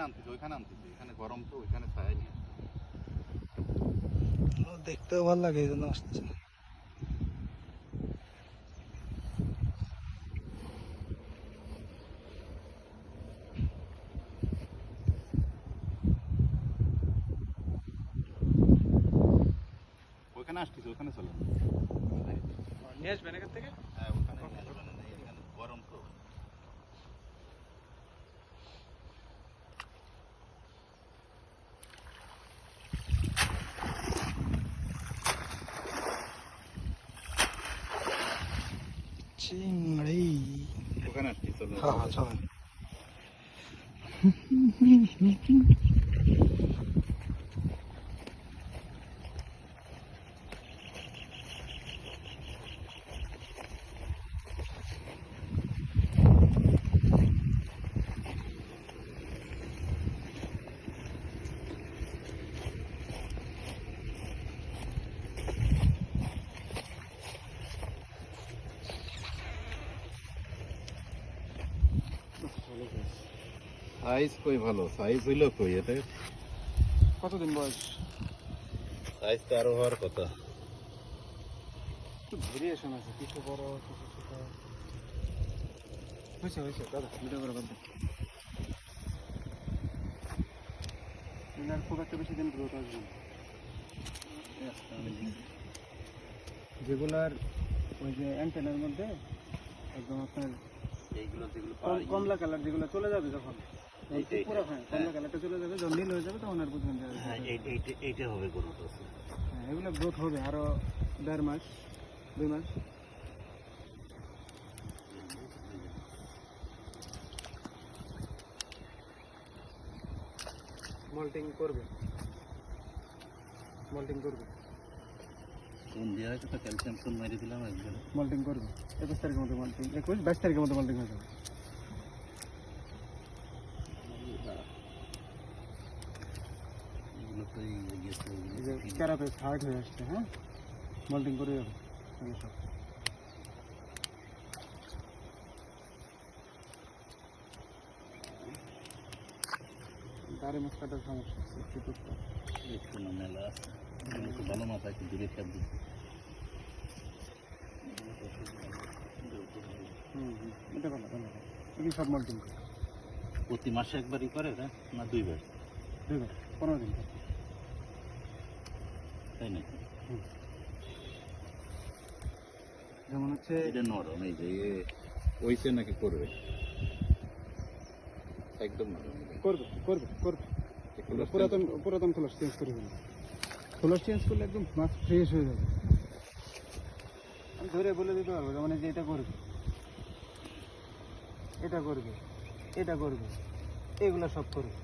আনতেছি ওইখানে আনতেছি এখানে গরম তো ওইখানে ছায়া নিয়ে দেখতেও ভালো লাগে এই জন্য আসতেছে ওইখানে আসতেছি ওখানে চলো নিয়ে আসবেন এখান থেকে? হ্যাঁ ওখানে নিয়ে আসবেন না, এখানে গরম তো চিংড়ি ওখানে আসতেছি চলো হ্যাঁ হ্যাঁ চলেন সাইজ কই ভালো? সাইজ হইল কই? এটা কতদিন বয়স? সাইজ তো আরও হওয়ার কথা। একটু ভেরিয়েশন আছে কিছু বড় কিছু ছোট। হয়েছে হয়েছে দাদা ভিডিও করে বাদ খুব একটা বেশি দিন গ্রোথ আসবে যেগুলার ওই যে অ্যান্টেনার মধ্যে একদম আপনার এইগুলো যেগুলো কমলা কালার যেগুলো চলে যাবে যখন। পুরো হ্যাঁ কমলা কালারটা চলে যাবে যখন নীল হয়ে যাবে তখন আর বুঝবেন হ্যাঁ এই- এইটা হবে হ্যাঁ এগুলো গ্রোথ হবে আরও দেড় মাস দুই মাস। মল্টিং করবে। মল্টিং করবে। কোন দেওয়া হয়েছে তো ক্যালসিয়াম চুন মেরে দিলাম একবার। মল্টিং করবে একুশ তারিখের মধ্যে মল্টিং একুশ বাইশ তারিখের মধ্যে মল্টিং হয়ে যাবে। এগুলো তো এই ইয়েতে এই যে ক্যারাপেস হার্ড হয়ে আসছে হ্যাঁ? মল্টিং করে যাবে সব। দাড়ি মাছ কাটার সমস্যা না মেলা আছে এগুলো তো ভালো মাথা একটু দূরে খেয়াল দিচ্ছি হুম হুম এটা ভালো ভালো ভালো। সব মল্টিং করে প্রতি মাসে একবারই করে না না দুইবার? দুইবার পনেরো দিন তাই নাকি? যেমন হচ্ছে এটা নরম এই যে এ ওইসে নাকি করবে? একদম। করবে করবে করবে। পুরাতন পুরাতন খোলস চেঞ্জ করে দিন খোলস চেঞ্জ করলে একদম মাছ ফ্রেশ হয়ে যাবে। আমি ধরে বলে দিতে পারব মানে যে এটা করবে এটা করবে এটা করবে এগুলো সব করবে।